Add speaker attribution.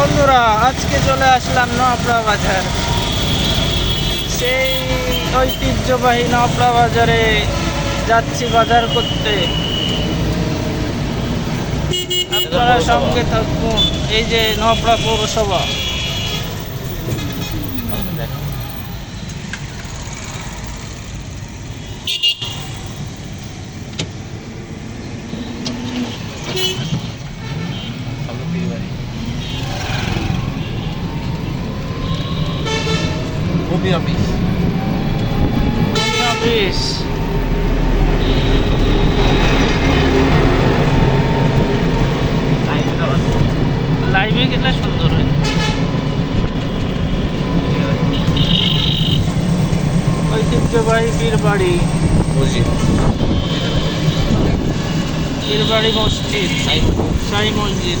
Speaker 1: বন্ধুরা, আজকে চলে আসলাম নপড়া বাজার। সেই ঐতিহ্যবাহী নপড়া বাজারে যাচ্ছি বাজার করতে। আপনারা সঙ্গে থাকুন, এই যে নপড়া পৌরসভা।
Speaker 2: ভূমি অফিস
Speaker 1: ভূমি অফিস লাইভে গেলে সুন্দর হয়? ঐতিহ্যবাহী পীরবাড়ি
Speaker 2: মসজিদ
Speaker 1: পীরবাড়ি মসজিদ শাহী মসজিদ।